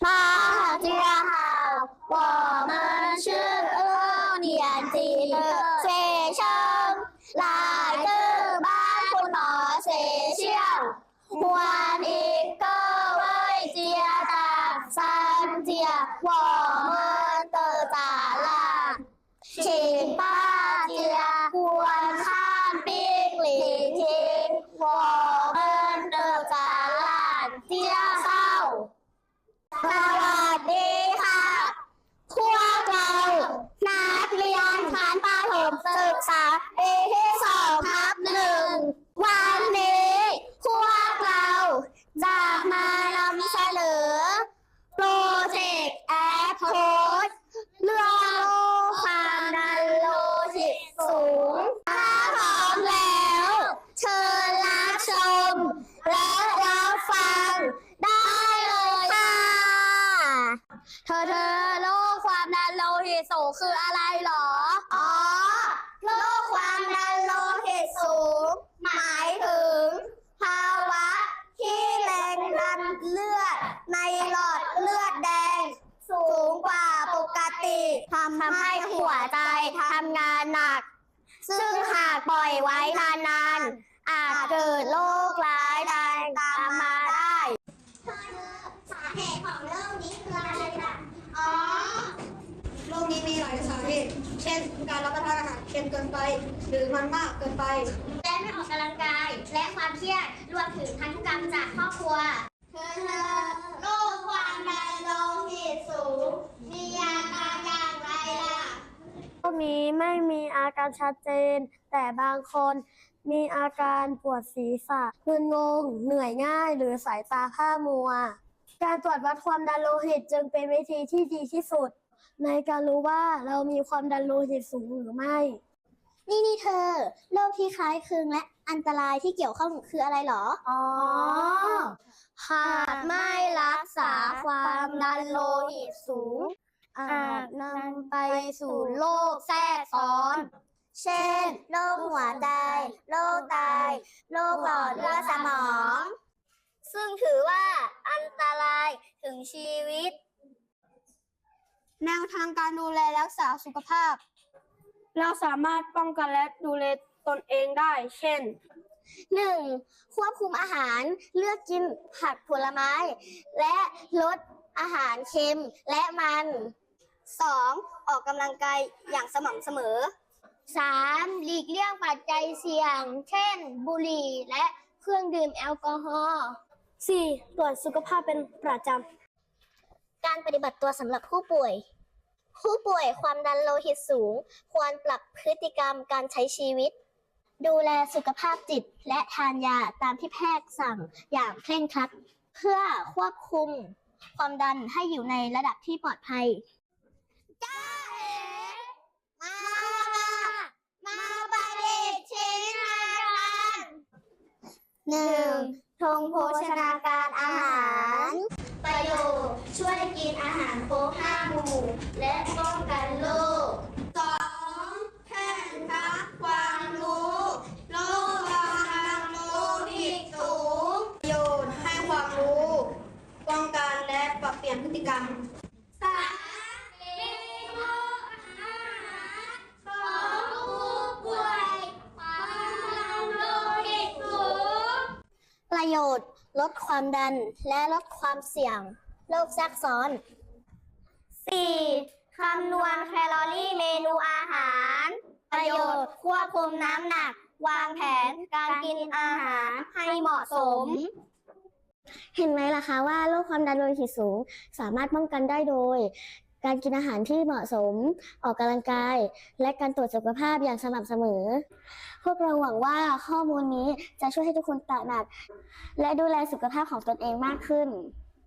大家好，我们 ง ได้เลยค่ะ เธอเธอโรคความดันโลหิตสูงคืออะไรหรอ อ๋อ โรคความดันโลหิตสูง หมายถึง ภาวะที่แรงดันเลือด ในหลอดเลือดแดง สูงกว่าปกติทำให้หัวใจทำงานหนัก ซึ่งหากปล่อยไว้นานๆอาจเกิดโรคร้ายแรงตามมาได้ สาเหตุของโรคนี้คืออะไรล่ะ อ๋อ โรคนี้มีหลายสา เช่นการรับประทานอาหารเค็มเกินไป หรือมันมากเกินไป และไม่ออกกำลังกาย และความเครียดรวมถึงพันธุกรรมจากครอบครัวเธอเธอโรคความดันโลหิตสูง มีอาการอย่างไรล่ะพวกนี้ไม่มีอาการชัดเจน แต่บางคนมีอาการปวดศีรษะมึนงง เหนื่อยง่าย หรือสายตาผ้ามัว การตรวจวัดความดันโลหิตจึงเป็นวิธีที่ดีที่สุด ในการรู้ว่าเรามีความดันโลหิตสูงหรือไม่ นี่นี่เธอโรคที่คล้ายคลึงและอันตรายที่เกี่ยวข้องคืออะไรหรอ อ๋อหากไม่รักษาความดันโลหิตสูง อาจนำไปสู่โรคแทรกซ้อน เช่น โรคหัวใจโรคไตโรคหลอดเลือดสมอง ซึ่งถือว่าอันตรายถึงชีวิต แนวทางการดูแลรักษาสุขภาพ เราสามารถป้องกันและดูแลตนเองได้ เช่น 1. ควบคุมอาหารเลือกกินผักผลไม้ และลดอาหารเค็มและมัน 2. ออกกำลังกายอย่างสม่ำเสมอ 3. หลีกเลี่ยงปัจจัยเสี่ยง เช่น บุหรี่และเครื่องดื่มแอลกอฮอล์ 4. ตรวจสุขภาพเป็นประจำ การปฏิบัติตัวสำหรับผู้ป่วย ผู้ป่วยความดันโลหิตสูง ควรปรับพฤติกรรมการใช้ชีวิต ดูแลสุขภาพจิตและทานยาตามที่แพทย์สั่งอย่างเคร่งครัด เพื่อควบคุม ความดันให้อยู่ในระดับที่ปลอดภัยจ้าเอ๋มามาประดิษฐ์ชิ้นงานกันหนึ่งธงโภชนาการอาหาร ช่วยกินอาหารครบห้าหมู่ และป้องกันโรคสองแค่ทักความรู้โรคความโลหิตสูงประโยชน์ให้ความรู้ ป้องกันและปรับเปลี่ยนพฤติกรรมสามเมนูอาหารของผู้ป่วยความโลหิตสูง ประโยชน์ ลดความดันและลดความเสี่ยง โรคแทรกซ้อน 4. คำนวณแคลอรี่เมนูอาหาร ประโยชน์ควบคุมน้ำหนัก วางแผนการกินอาหารให้เหมาะสม เห็นไหมล่ะคะว่าโรคความดันโลหิตสูง สามารถป้องกันได้โดย การกินอาหารที่เหมาะสม ออกกำลังกาย และการตรวจสุขภาพอย่างสม่ำเสมอ พวกเราหวังว่าข้อมูลนี้จะช่วยให้ทุกคนตระหนัก และดูแลสุขภาพของตนเองมากขึ้น